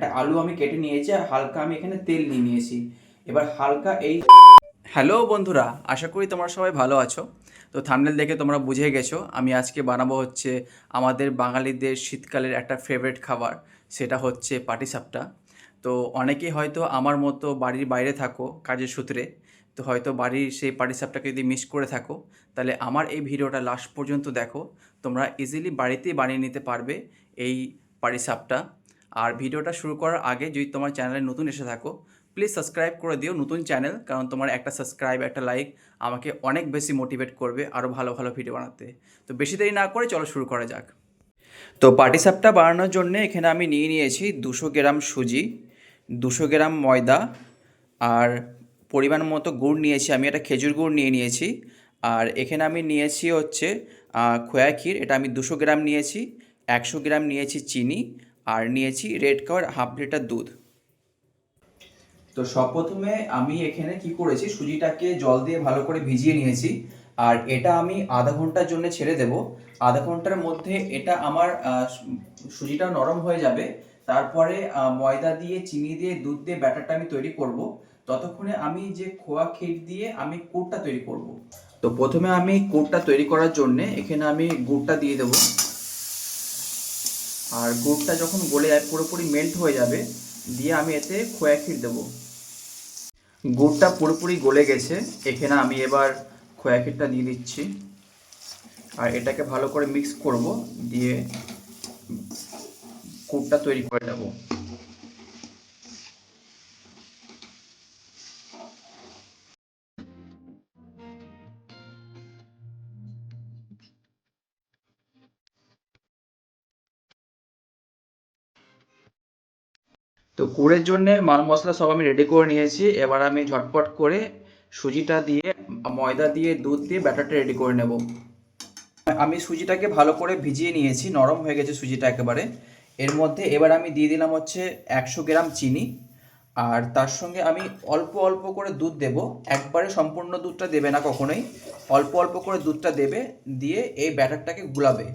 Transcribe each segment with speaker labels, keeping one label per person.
Speaker 1: একটা আলু আমি কেটে নিয়েছি আর হালকা আমি এখানে তেল নিয়ে নিয়েছি। এবার হালকা এই হ্যালো বন্ধুরা, আশা করি তোমরা সবাই ভালো আছো। তো থামনেল দেখে তোমরা বুঝে গেছো, আমি আজকে বানাবো হচ্ছে আমাদের বাঙালিদের শীতকালের একটা ফেভারিট খাবার, সেটা হচ্ছে পাটিসাপটা। তো অনেকেই হয়তো আমার মতো বাড়ির বাইরে থাকো, কাজের সূত্রে, তো হয়তো বাড়ির সেই পাটিসাপটাকে যদি মিস করে থাকো, তাহলে আমার এই ভিডিওটা লাস্ট পর্যন্ত দেখো। তোমরা ইজিলি বাড়িতেই বানিয়ে নিতে পারবে এই পাটিসাপটা। আর ভিডিওটা শুরু করার আগে যদি তোমার চ্যানেলে নতুন এসে থাকো প্লিজ সাবস্ক্রাইব করে দিও নতুন চ্যানেল, কারণ তোমার একটা সাবস্ক্রাইব একটা লাইক আমাকে অনেক বেশি মোটিভেট করবে আরও ভালো ভালো ভিডিও বানাতে। তো বেশি দেরি না করে চলো শুরু করা যাক। তো পাটিসাপটা বানানোর জন্য এখানে আমি নিয়ে নিয়েছি দুশো গ্রাম সুজি, দুশো গ্রাম ময়দা, আর পরিমাণ মতো গুড় নিয়েছি। আমি একটা খেজুর গুড় নিয়ে নিয়েছি, আর এখানে আমি নিয়েছি হচ্ছে খোয়া ক্ষীর। এটা আমি দুশো গ্রাম নিয়েছি, একশো গ্রাম নিয়েছি চিনি আর নিয়েছি রেড কাওয়ার হাফ লিটার দুধ। তো সব প্রথমে আমি এখানে কি করেছি, সুজিটাকে জল দিয়ে ভালো করে ভিজিয়ে নিয়েছি। আর এটা আমি আধা ঘণ্টার জন্য ছেড়ে দেব। আধা ঘণ্টার মধ্যে এটা আমার সুজিটা নরম হয়ে যাবে। তারপরে ময়দা দিয়ে, চিনি দিয়ে, দুধ দিয়ে ব্যাটারটা আমি তৈরি করব। ততক্ষণে আমি যে খোয়া ক্ষীর দিয়ে আমি কোটটা তৈরি করব। তো প্রথমে আমি কোটটা তৈরি করার জন্য এখানে আমি গুড়টা দিয়ে দেবো। আর গুড়টা যখন গলে যায় পুরোপুরি মেল্ট হয়ে যাবে, দিয়ে আমি এতে খোয়া ক্ষীর দেবো। গুড়টা পুরোপুরি গলে গেছে এখানে আমি এবার খোয়া ক্ষীরটা দিয়ে দিচ্ছি। আর এটাকে ভালো করে মিক্স করব, দিয়ে গুড়টা তৈরি করে নেব। তো কুড়ের জন্য মাল মশলা সব আমি রেডি করে নিয়েছি। এবার আমি ঝটপট করে সুজিটা দিয়ে, ময়দা দিয়ে, দুধ দিয়ে ব্যাটারটা রেডি করে নেব। আমি সুজিটাকে ভালো করে ভিজিয়ে নিয়েছি, নরম হয়ে গেছে সুজিটা একেবারে। এর মধ্যে এবার আমি দিয়ে দিলাম হচ্ছে একশো গ্রাম চিনি। আর তার সঙ্গে আমি অল্প অল্প করে দুধ দেব। একবারে সম্পূর্ণ দুধটা দেবে না কখনোই। অল্প অল্প করে দুধটা দেবে, দিয়ে এই ব্যাটারটাকে গুলাবে।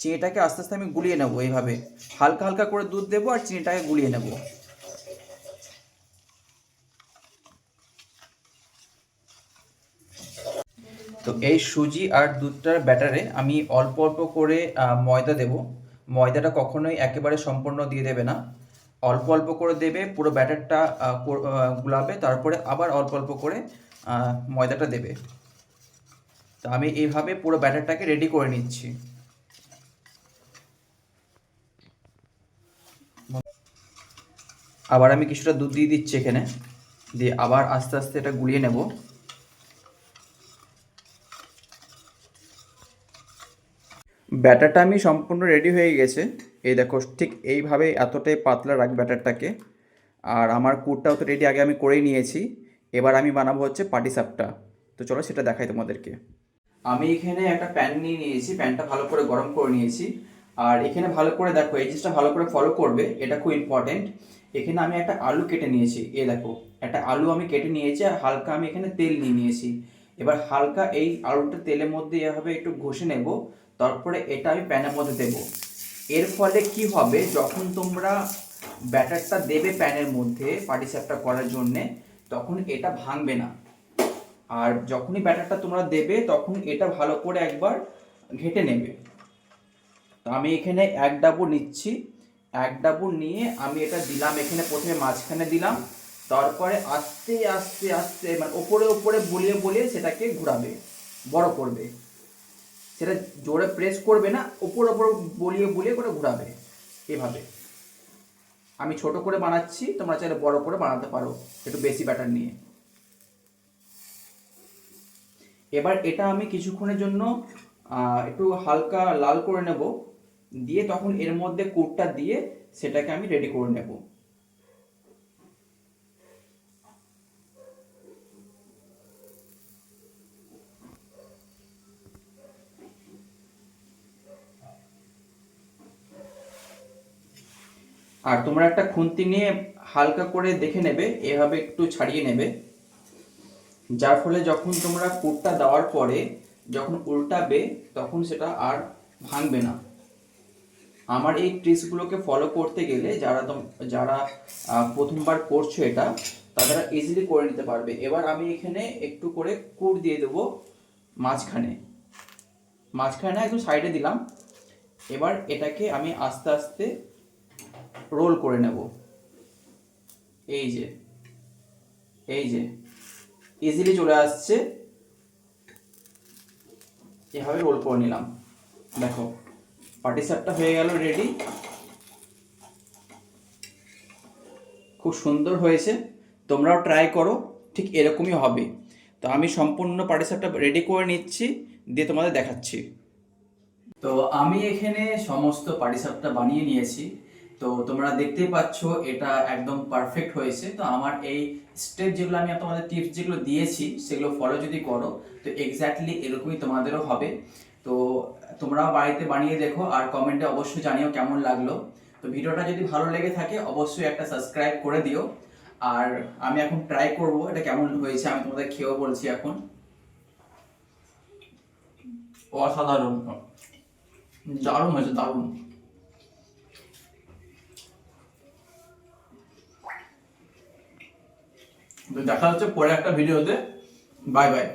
Speaker 1: চিনিটাকে আস্তে আস্তে আমি গুলিয়ে নেব এইভাবে। হালকা হালকা করে দুধ দেবো আর চিনিটাকে গুলিয়ে নেব। তো এই সুজি আর দুধটার ব্যাটারে আমি অল্প অল্প করে ময়দা দেব। ময়দাটা কখনোই একেবারে সম্পূর্ণ দিয়ে দেবে না। অল্প অল্প করে দেবে, পুরো ব্যাটারটা গুলাবে, তারপরে আবার অল্প অল্প করে ময়দাটা দেবে। তো আমি এইভাবে পুরো ব্যাটারটাকে রেডি করে নিচ্ছি। আবার আমি কিছুটা দুধ দিয়ে দিচ্ছি এখানে। দিয়ে আবার আস্তে আস্তে এটা গুলিয়ে নেব। ব্যাটারটা আমি সম্পূর্ণ রেডি হয়ে গেছে। এই দেখো, ঠিক এইভাবে এতটাই পাতলা রাখ ব্যাটারটাকে। আর আমার কুটটাও তো রেডি আগে আমি করেই নিয়েছি। এবার আমি বানাবো হচ্ছে পাটিসাপটা তো চলো সেটা দেখাই তোমাদেরকে। আমি এখানে একটা প্যান নিয়ে নিয়েছি প্যানটা ভালো করে গরম করে নিয়েছি। আর এখানে ভালো করে দেখো, এই জিনিসটা ভালো করে ফলো করবে, এটা খুব ইম্পর্টেন্ট এখানে আমি একটা আলু কেটে নিয়েছি। এ দেখো, একটা আলু আমি কেটে নিয়েছি আর হালকা আমি এখানে তেল নিয়ে নিয়েছি। এবার হালকা এই আলুটা তেলের মধ্যে এভাবে একটু ঘষে নেব, তারপরে এটা আমি প্যানের মধ্যে দেবো। এর ফলে কি হবে, যখন তোমরা ব্যাটারটা দেবে প্যানের মধ্যে পাটিসাপটা করার জন্যে, তখন এটা ভাঙবে না। আর যখনই ব্যাটারটা তোমরা দেবে, তখন এটা ভালো করে একবার ঘেটে নেবে। তো আমি এখানে এক ডাবু নিচ্ছি। এক ডাবু নিয়ে আমি এটা দিলাম, এখানে প্রথমে মাঝখানে দিলাম, তারপরে আস্তে আস্তে আস্তে মানে ওপরে ওপরে বলিয়ে বলিয়ে সেটাকে ঘোরাবে, বড় করবে। সেটা জোরে প্রেস করবে না, ওপর ওপর বলিয়ে বলিয়ে করে ঘোরাবে, এভাবে। আমি ছোট করে বানাচ্ছি, তোমরা চাইলে বড় করে বানাতে পারো, একটু বেশি ব্যাটার নিয়ে। এবার এটা আমি কিছুক্ষণের জন্য একটু হালকা লাল করে নেব। দিয়ে তখন এর মধ্যে কুটটা দিয়ে সেটাকে আমি রেডি করে নেব। আর তোমরা একটা খুন্তি নিয়ে হালকা করে দেখে নেবে, এভাবে একটু ছাড়িয়ে নেবে। যার ফলে যখন তোমরা কুটটা দেওয়ার পরে যখন উল্টাবে, তখন সেটা আর ভাঙবে না। আমার এই ট্রিক্সগুলোকে ফলো করতে গেলে যারা যারা প্রথমবার করছ এটা, তারা ইজিলি করে নিতে পারবে। এবার আমি এখানে একটু করে কুড় দিয়ে দেবো মাঝখানে। মাঝখানে একটু সাইডে দিলাম। এবার এটাকে আমি আস্তে আস্তে রোল করে নেব। এই যে এই যে ইজিলি চলে আসছে। এভাবে রোল করে নিলাম। দেখো পাটিসাপটা হয়ে গেল রেডি খুব সুন্দর হয়েছে। তোমরাও ট্রাই করো, ঠিক এরকমই হবে। তো আমি সম্পূর্ণ পাটিসাপটা রেডি করে নিচ্ছি, দিয়ে তোমাদের দেখাচ্ছি। তো আমি এখানে সমস্ত পাটিসাপটা বানিয়ে নিয়েছি। তো তোমরা দেখতেই পাচ্ছ, এটা একদম পারফেক্ট হয়েছে। তো আমার এই স্টেপ যেগুলো আমি তোমাদের টিপস যেগুলো দিয়েছি, সেগুলো ফলো যদি করো, তো এক্স্যাক্টলি এরকমই তোমাদেরও হবে। তো তোমরাও বাড়িতে বানিয়ে দেখো আর কমেন্টে অবশ্যই জানিও কেমন লাগল। তো ভিডিওটা যদি ভালো লেগে থাকে, অবশ্যই একটা সাবস্ক্রাইব করে দিও। আর আমি এখন ট্রাই করব এটা কেমন হয়েছে, আমি তোমাদের খেয়েও বলছি এখন। অসাধারণ। দারুণ হয়েছে, দারুণ। দেখা হচ্ছে পরে একটা ভিডিওতে। Bye bye